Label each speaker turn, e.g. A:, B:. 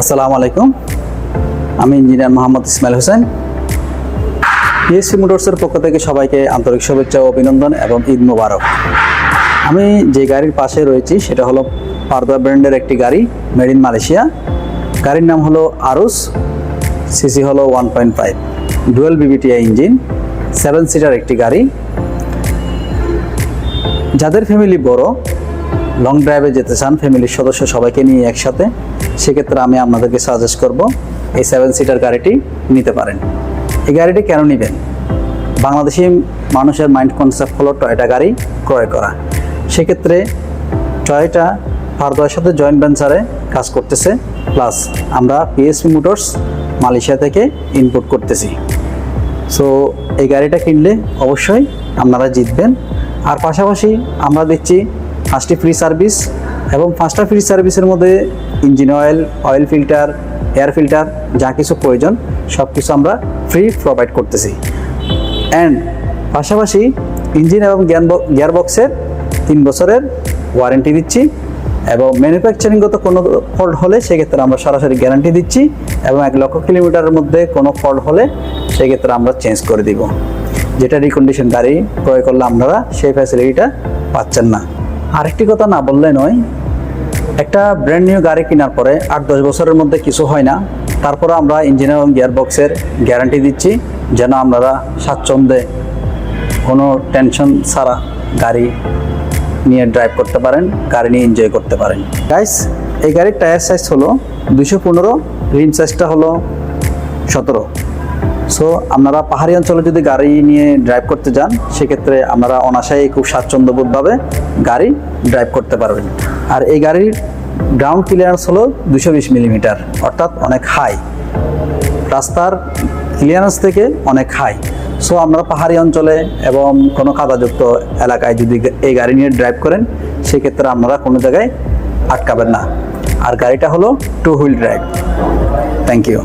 A: আসসালামু আলাইকুম। আমি ইঞ্জিনিয়ার মোহাম্মদ ইসমাইল হোসেন। পিএসসি মোটরসের পক্ষ থেকে সবাইকে আন্তরিক শুভেচ্ছা ও অভিনন্দন এবং ঈদ মোবারক। আমি যে গাড়ির পাশে রয়েছি, সেটা হলো পারদা ব্র্যান্ডের একটি গাড়ি, মেড ইন মালয়েশিয়া। গাড়ির নাম হলো আরুস, সিসি হলো one point five. Dual VVTI engine, seven seater একটি গাড়ি। যাদের ফ্যামিলি বড়, লং ড্রাইভে যেতে চান, ফ্যামিলির সদস্য সবাইকে নিয়ে একসাথে সেক্ষেত্রে আমি আপনাদেরকে সাজেস্ট করব এই সেভেন সিটার গাড়িটি নিতে পারেন। এই গাড়িটি কেন নেবেন? বাংলাদেশি মানুষের মাইন্ড কনসেপ্ট হলো টয়টা গাড়ি ক্রয় করা। সেক্ষেত্রে টয়টা ভারতের সাথে জয়েন্ট ভেঞ্চারে কাজ করতেছে প্লাস আমরা পিএসপি মোটরস মালয়েশিয়া থেকে ইনপুট করতেছি। সো এই গাড়িটা কিনলে অবশ্যই আপনারা জিতবেন। আর পাশাপাশি আমরা দিচ্ছি ফার্স্টে ফ্রি সার্ভিস এবং ফার্স্টটা ফ্রি সার্ভিসের মধ্যে engine oil oil filter, air filter, যা কিছু প্রয়োজন সব কিছু আমরা ফ্রি প্রোভাইড করতেছি। অ্যান্ড পাশাপাশি ইঞ্জিন এবং গিয়ার বক্সের তিন বছরের ওয়ারেন্টি দিচ্ছি এবং ম্যানুফ্যাকচারিংগত কোনো ফল্ট হলে সেক্ষেত্রে আমরা সরাসরি গ্যারান্টি দিচ্ছি এবং এক লক্ষ কিলোমিটারের মধ্যে কোনো ফল্ট হলে সেক্ষেত্রে আমরা চেঞ্জ করে দিব। যেটা রিকন্ডিশন গাড়ি ক্রয় করলে আপনারা সেই ফ্যাসিলিটিটা পাচ্ছেন না। আরেকটি কথা না বললে নয় একটা ব্র্যান্ড নিউ গাড়ি কেনার পরে আট দশ বছরের মধ্যে কিছু হয় না। তারপরে আমরা ইঞ্জিন এবং গিয়ার বক্সের গ্যারান্টি দিচ্ছি যেন আপনারা স্বাচ্ছন্দ্যে কোনো টেনশন ছাড়া গাড়ি নিয়ে ড্রাইভ করতে পারেন, গাড়ি নিয়ে এনজয় করতে পারেন। গাইস এই গাড়ির টায়ার সাইজ হলো দুশো পনেরো রিম সাইজটা হলো সতেরো। সো আপনারা পাহাড়ি অঞ্চলে যদি গাড়ি নিয়ে ড্রাইভ করতে যান, সেক্ষেত্রে আপনারা অনাশায় খুব স্বাচ্ছন্দ্যবোধভাবে গাড়ি ড্রাইভ করতে পারবেন। আর এই গাড়ির গ্রাউন্ড ক্লিয়ারেন্স হলো দুশো বিশ মিলিমিটার, অর্থাৎ অনেক হাই রাস্তার ক্লিয়ারেন্স থেকে অনেক হাই সো আমরা পাহাড়ি অঞ্চলে এবং কোনো কাদাযুক্ত এলাকায় যদি এই গাড়ি নিয়ে ড্রাইভ করেন, সেক্ষেত্রে আপনারা কোনো জায়গায় আটকাবেন না। আর গাড়িটা হলো two wheel drive thank you